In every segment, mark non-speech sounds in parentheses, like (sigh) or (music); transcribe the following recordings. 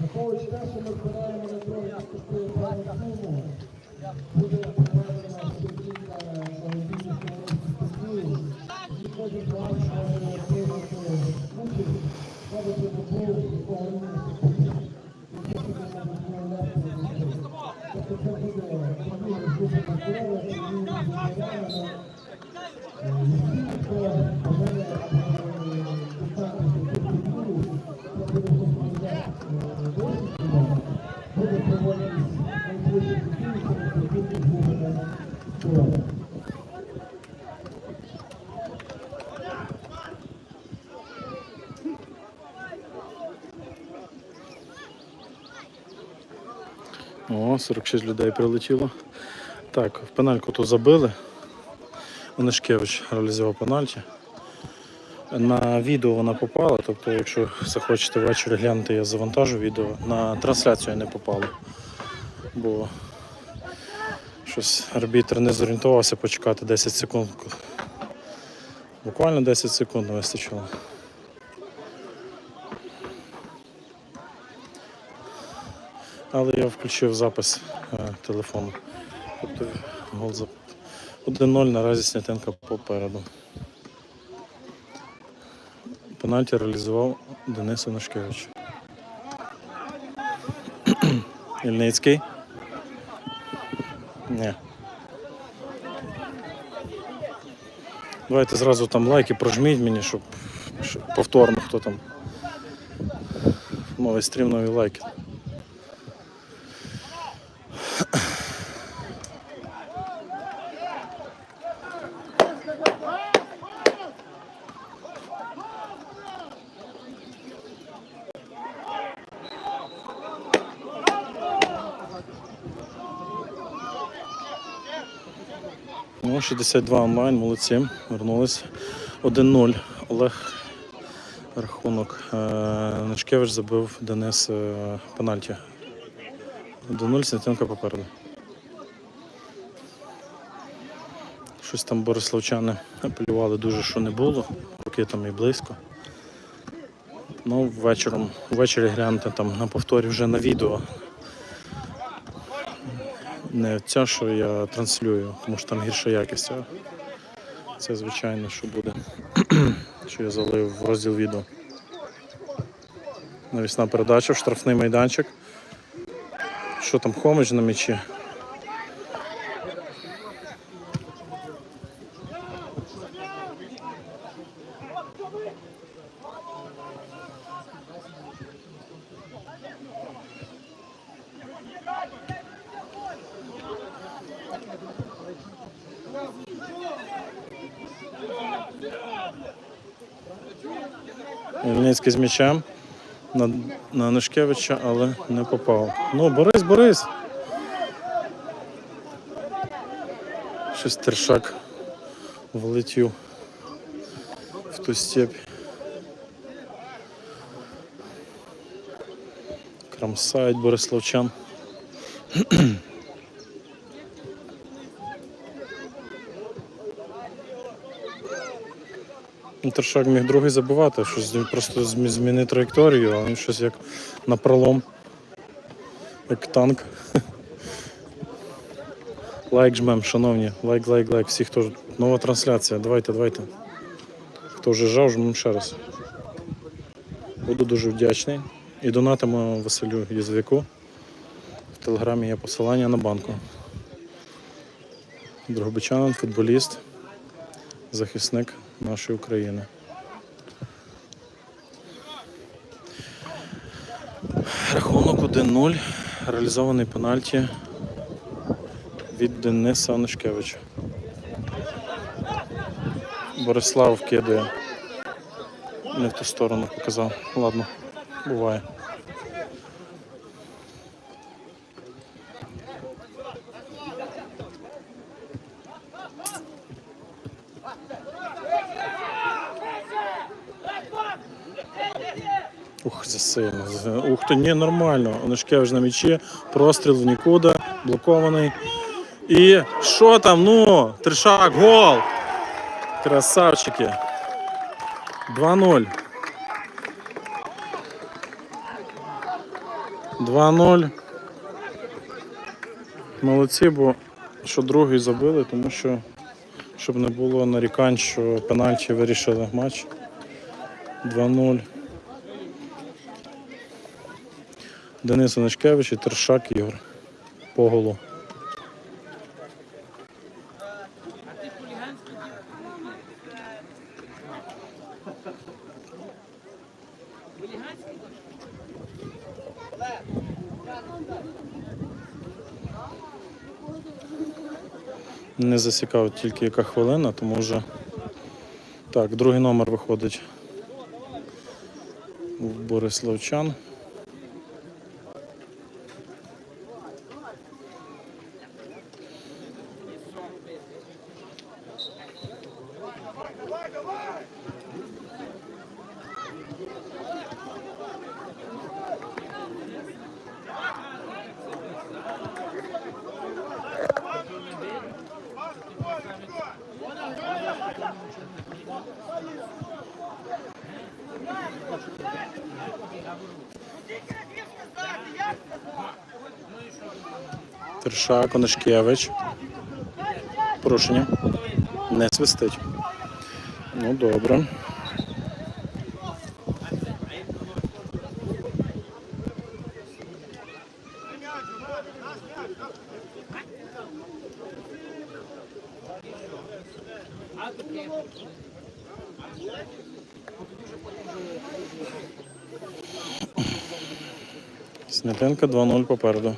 Враховуючи те, що ми збираємо на правильну суму, буде О, 46 людей прилетіло. Так, в пенальку тут забили. Онишкевич реалізував пенальті. На відео вона попала, тобто, якщо захочете ввечері глянути, я завантажу відео. На трансляцію не попало. Бо щось арбітр не зорієнтувався почекати 10 секунд. Буквально 10 секунд вистачило. Але я включив запис е, телефону. Тобто гол за 1-0 наразі Снятенка попереду. Пенальті реалізував Денис Онушкевич. (clears throat) Ільницький. Ні. Давайте зразу там лайки прожміть мені, щоб, щоб повторно хто там. Новий стрім, нові лайки. Ну, 62 онлайн, молодці, вернулись. 1-0. Олег рахунок. Е, Начкевич забив Денис е, пенальті. 1-0, попереду. Щось там бориславчани апелювали дуже, що не було, поки там і близько. Ну, вечором, ввечері глянути там на повторі вже на відео. Не ця, що я транслюю, тому що там гірша якість. Це звичайно, що буде. (clears throat) що я залив в розділ відео. Навісна передача штрафний майданчик. Що там Хомич на м'ячі? Ільницький з м'ячем на, на Нишкевича, але не попав. Ну, Борис, Борис. Щось тершак влетів в ту степь. Крамсають Бориславчан. Тершак міг другий забивати, щось просто змі- змінив траєкторію, а він щось як на пролом, як танк. (laughs) Лайк жмем, шановні, лайк, лайк, лайк. Всі, хто нова трансляція, давайте, давайте. Хто вже жав, жмем ще раз. Буду дуже вдячний. І донатимо Василю Єзвіку. В телеграмі є посилання на банку. Дрогобичанин, футболіст, захисник нашої України. Рахунок 1-0. Реалізований пенальті від Дениса Онишкевича. Борислав кидає. Не в ту сторону показав. Ладно, буває. Ух, засильно. З- Ух ти, ні, нормально. Онишкевич на м'ячі, простріл в нікуди, блокований. І що там? Ну, тришак, гол! Красавчики. 2-0. 2-0. Молодці, бо що другий забили, тому що щоб не було нарікань, що пенальті вирішили матч. 2-0. Денис Оничкевич і Тершак Ігор. По голу. Не засікав тільки яка хвилина, тому вже. Так, другий номер виходить. Був Бориславчан. Тершак, Онишкевич. Порушення. Не свистить. Ну, добре. Снятенка 2-0 попереду.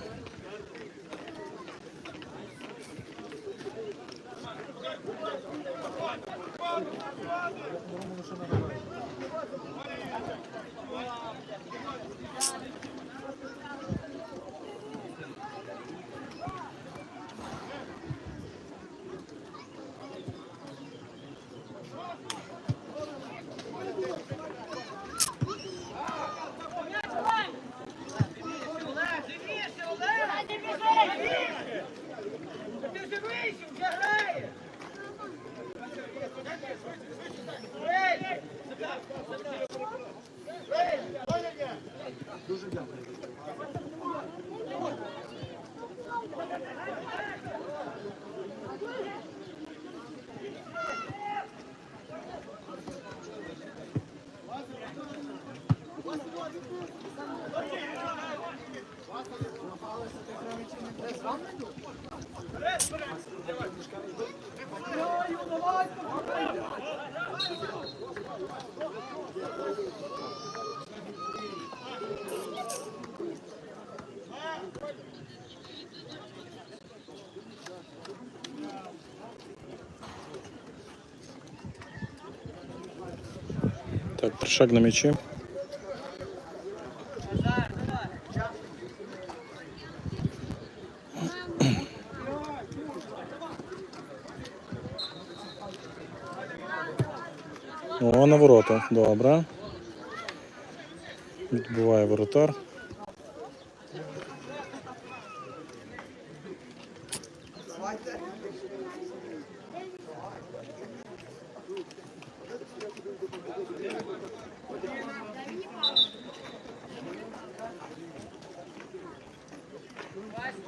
Тершак на м'ячі. О, на ворота. Добре. Відбуває воротар. Давай швидше, Назар, готовий? Давай швидше, Назар.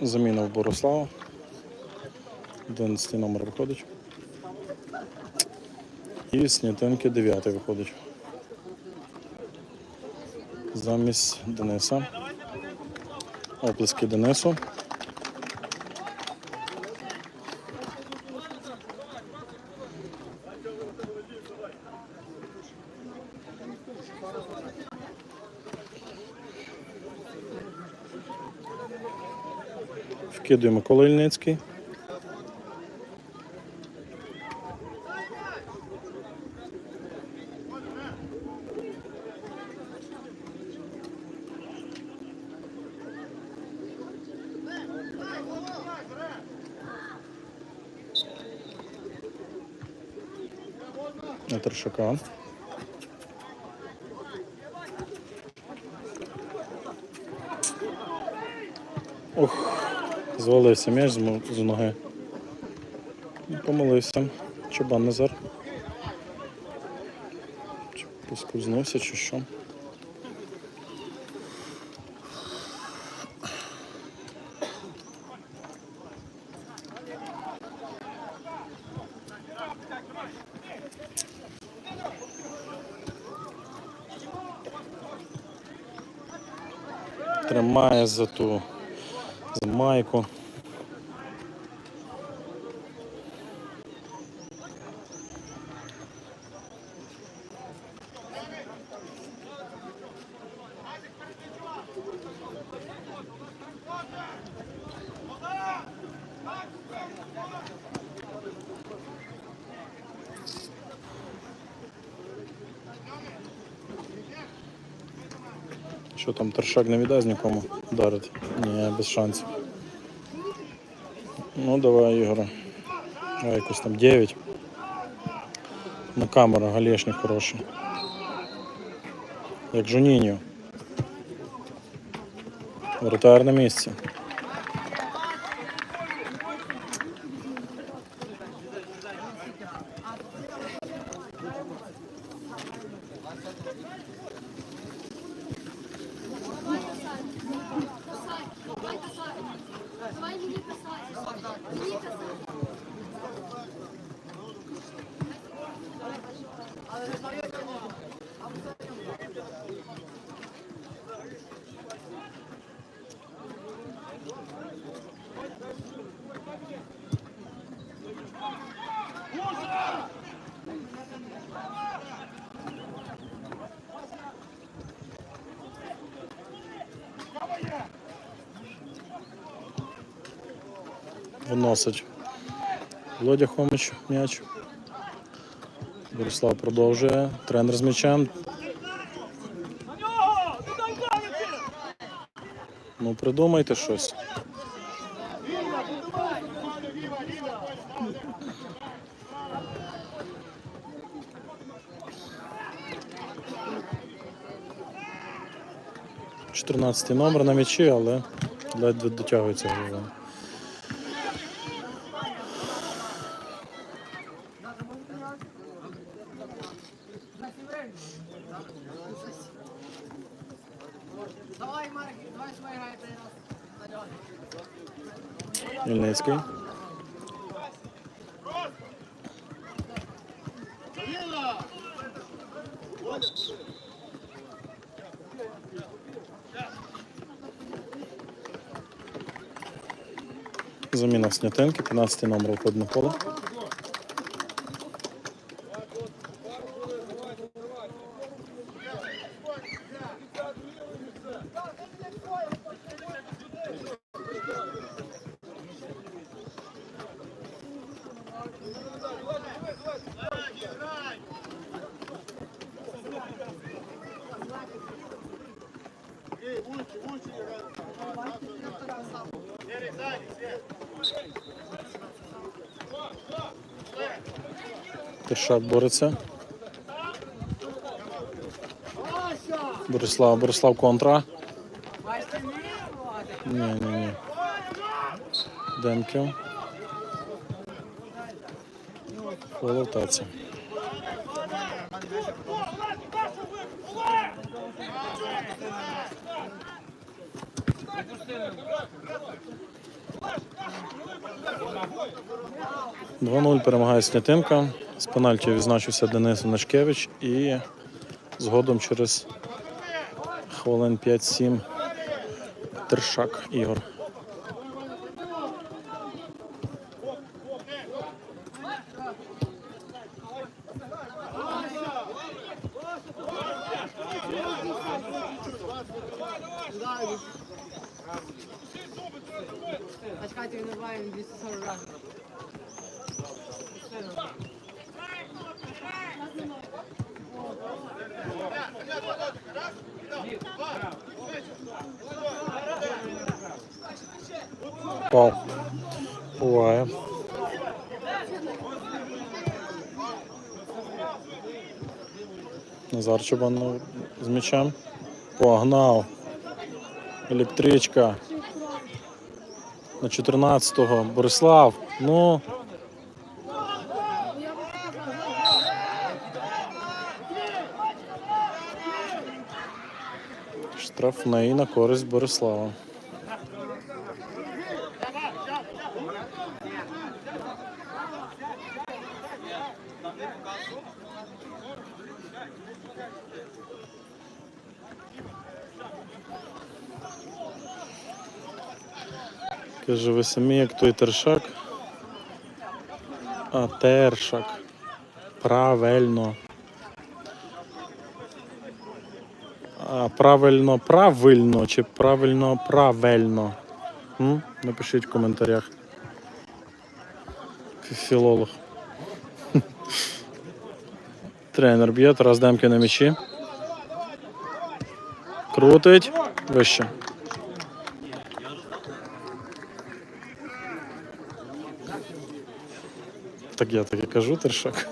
Заміна в Борислава. 11 номер виходить. І Снятинки 9 виходить. Замість Дениса. Оплески Денису. Вкидує Микола Ільницький. Звалився м'яч з ноги. Помилився. Чобан Назар. Чи поскользнувся чи що? Тримає за ту за майку. Що там, Тершак не віддасть нікому вдарити? Ні, без шансів. Ну давай, Ігоре. А якось там 9. Ну камера, галешник хороший. Як Жуніньо. Вратар на місці. Yeah. Виносить. Володя Хомич м'яч. Борислав продовжує. Тренер з м'ячем. Ну придумайте щось. Чотирнадцятий номер на м'ячі, але ледве дотягується головою. Давай, Марк, давай швидше грайте раз. Заміна Снятинки, 15 номер на поле. Тершак бореться. Борислав, Борислав контра. Ні, ні, ні. Демків. Полотаці. Два 0 перемагає Снятинка. З пенальті відзначився Денис Онашкевич і згодом через хвилин 5-7 Тершак Ігор. А чекайте, він набиває він 240 разів. Пау. Буває. Назар Чубанов з м'ячем. Погнав. Електричка. На 14-го. Борислав. Ну. Штрафний на користь Борислава. Каже, ви самі як той тершак. А тершак. Правильно. А правильно, правильно чи правильно, правильно. М? Напишіть в коментарях. Філолог. (laughs) Тренер б'є, Тарас Демки на м'ячі. Крутить. Вище. Так я так і кажу, тершак.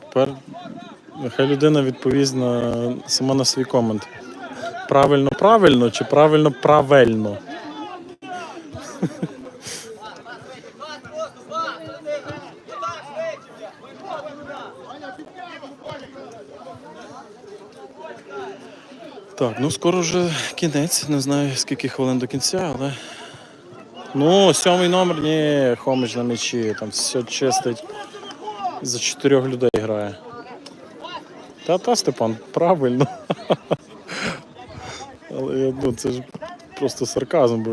Тепер нехай людина відповість на сама на свій комент. Правильно, правильно чи правильно правильно? Так, ну скоро вже кінець. Не знаю скільки хвилин до кінця, але. Ну, сьомий номер, ні, Хомич на м'ячі, там все чистить. За чотирьох людей грає. Та та Степан, правильно. Але я, ну, це ж просто сарказм, бо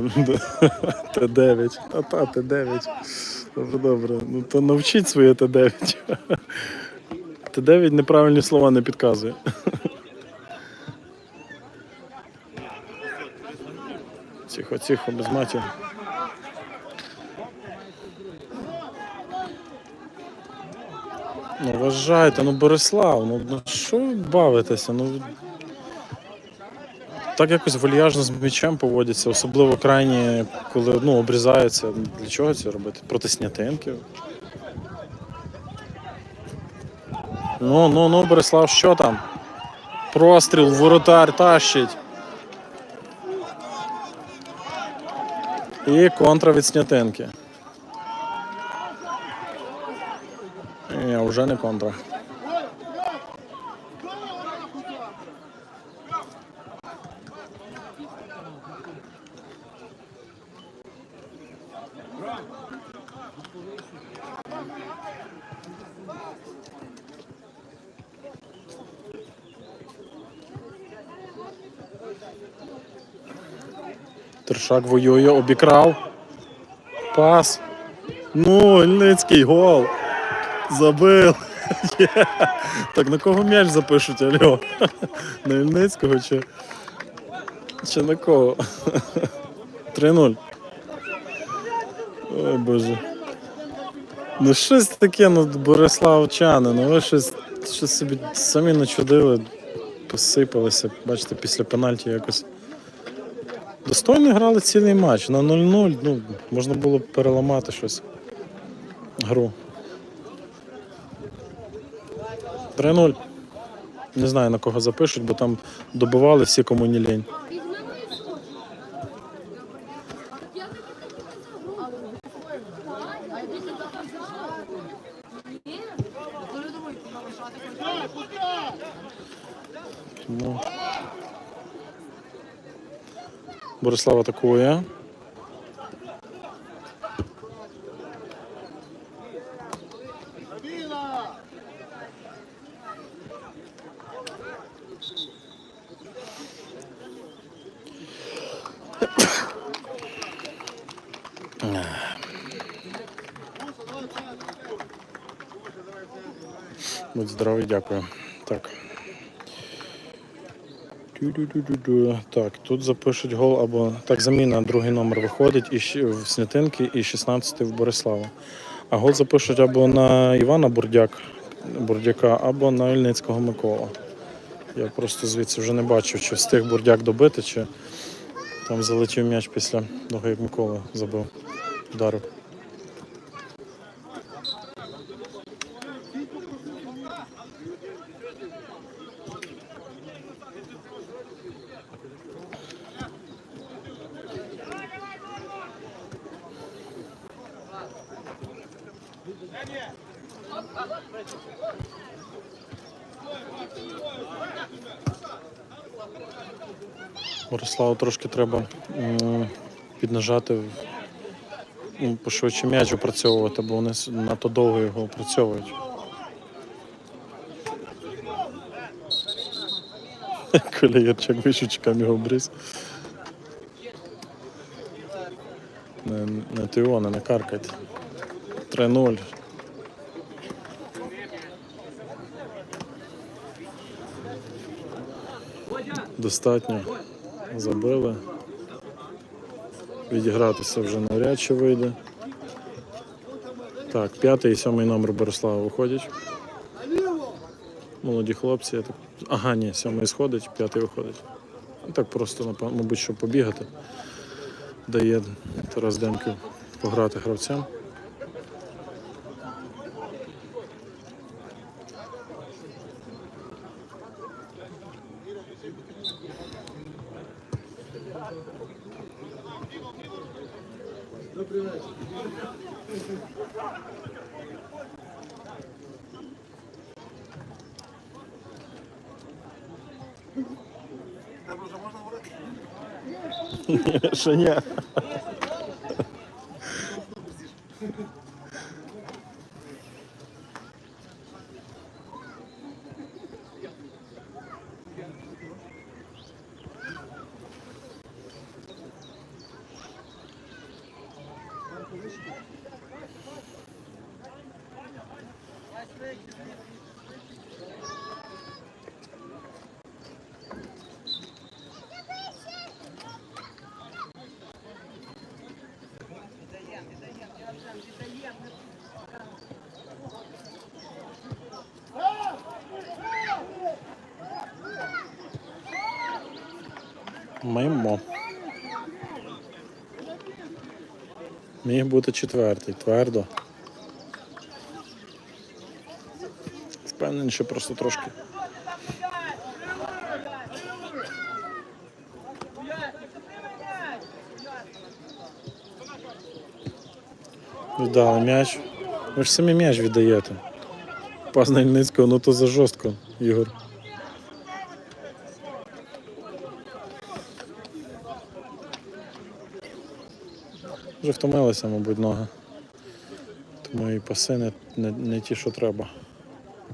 Т9. А та Т9. Добре, добре. Ну то навчіть своє Т9. Т9 неправильні слова не підказує. Тихо, без матір. Ну, вважайте, ну Борислав, ну, ну що ви бавитеся? Ну, так якось вальяжно з м'ячем поводяться, особливо крайні, коли ну, обрізаються. Для чого це робити? Проти снятинків. Ну, ну, ну, Борислав, що там? Простріл, воротар тащить. І контра від снятинки. Ні, вже не контра. Тершак воює, обікрав. Пас. Ну, Ільницький гол. Забив. (laughs) Так на кого м'яч запишуть, Альо? (laughs) На Ільницького чи. Чи на кого? (laughs) 3-0. Ой боже. Ну щось таке, ну Бориславчани, ну ви щось, щось собі самі начудили, посипалися. Бачите, після пенальті якось. Пристойно грали цілий матч. На 0-0 ну, можна було б переламати щось гру. 3-0. Не знаю на кого запишуть, бо там добивали всі кому не лінь. Борислав атакує. Будь здоровий, дякую. Так. Так, тут запишуть гол або так, заміна, другий номер виходить і в Снятинки і 16 в Борислава. А гол запишуть або на Івана Бурдяк, Бурдяка, або на Ільницького Микола. Я просто звідси вже не бачив, чи встиг Бурдяк добити, чи там залетів м'яч після того, як Микола забив, ударив. Бориславу трошки треба піднажати, ну, пошвидше м'яч опрацьовувати, бо вони надто довго його опрацьовують. (laughs) Коля Ярчак вишучками його бриз. Не, не його, не каркайте. 3-0. Достатньо. Забили. Відігратися вже навряд чи вийде. Так, п'ятий і сьомий номер Борислава виходять. Молоді хлопці. Я так... Ага, ні, сьомий сходить, п'ятий виходить. Ну, Так просто, мабуть, щоб побігати. Дає Тарас Демків пограти гравцям. Ще ні. Мимо. Міг бути четвертий, твердо. Впевнений, що просто трошки. Віддали м'яч. Ви ж самі м'яч віддаєте. На ну то за жорстко, Ігор. Вже втомилися, мабуть, ноги. Тому і паси не, не, не ті, що треба.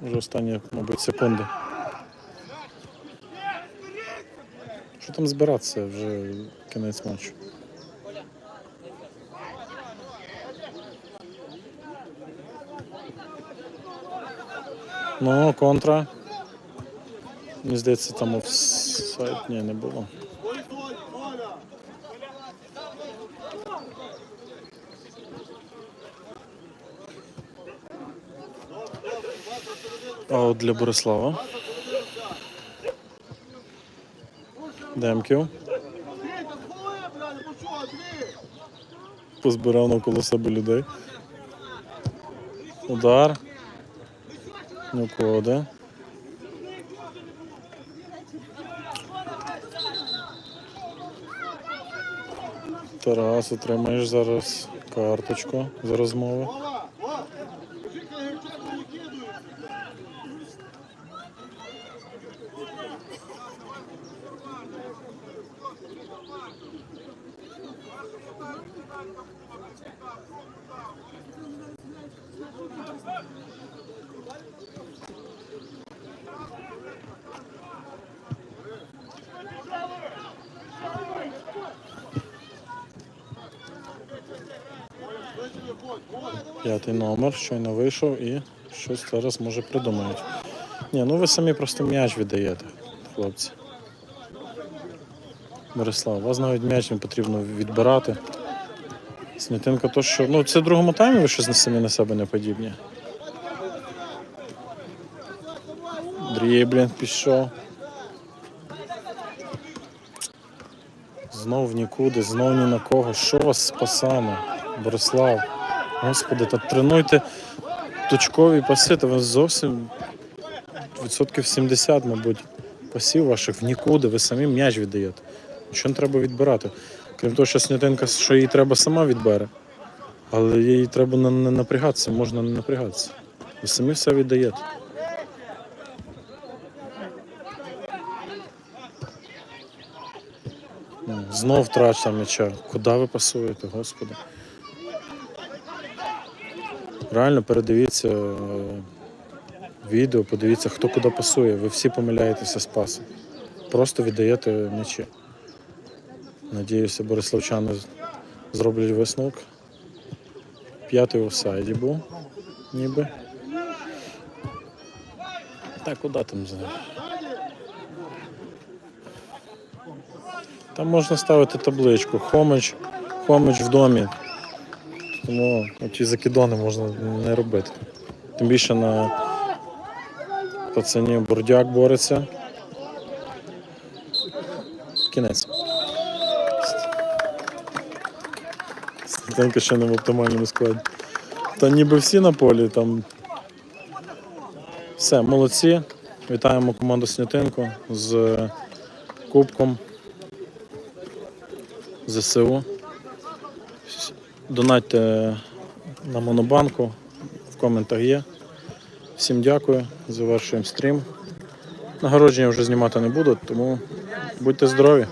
Вже останні, мабуть, секунди. Що там збиратися вже кінець матчу? Ну, контра. Мені здається, там офсайд. Ні, не було. Аут для Борислава. Демків. Позбирав навколо себе людей. Удар. Ну, Ніколи. Тарас, отримаєш зараз карточку за розмову. П'ятий номер, щойно вийшов і щось зараз може придумають. Ні, ну ви самі просто м'яч віддаєте, хлопці. Борислав, у вас навіть м'яч не потрібно відбирати. Снятинка то, що. Ну, це в другому таймі ви щось самі на себе не подібні. Дріблін пішов. Знов нікуди, знов ні на кого. Що вас з Борислав? Господи, та тренуйте точкові паси, та ви зовсім відсотків 70, мабуть, пасів ваших в нікуди, ви самі м'яч віддаєте. Нічого не треба відбирати. Крім того, що снятинка, що їй треба сама відбере, але їй треба не, напрягатися, можна не напрягатися. Ви самі все віддаєте. Знов втрача м'яча. Куди ви пасуєте, господи? Реально передивіться е, відео, подивіться, хто куди пасує. Ви всі помиляєтеся з пасом. Просто віддаєте м'ячі. Надіюся, бориславчани зроблять висновок. П'ятий офсайді був, ніби. Так, куди там знаєш? Там можна ставити табличку. Хомич, хомич в домі. Тому ті закидони можна не робити. Тим більше на пацані Бордяк бореться. Кінець. Статенко ще не в оптимальному складі. Та ніби всі на полі там. Все, молодці. Вітаємо команду Снятинку з кубком ЗСУ. Донатьте на Монобанку, в коментах є. Всім дякую, завершуємо стрім. Нагородження вже знімати не буду, тому будьте здорові.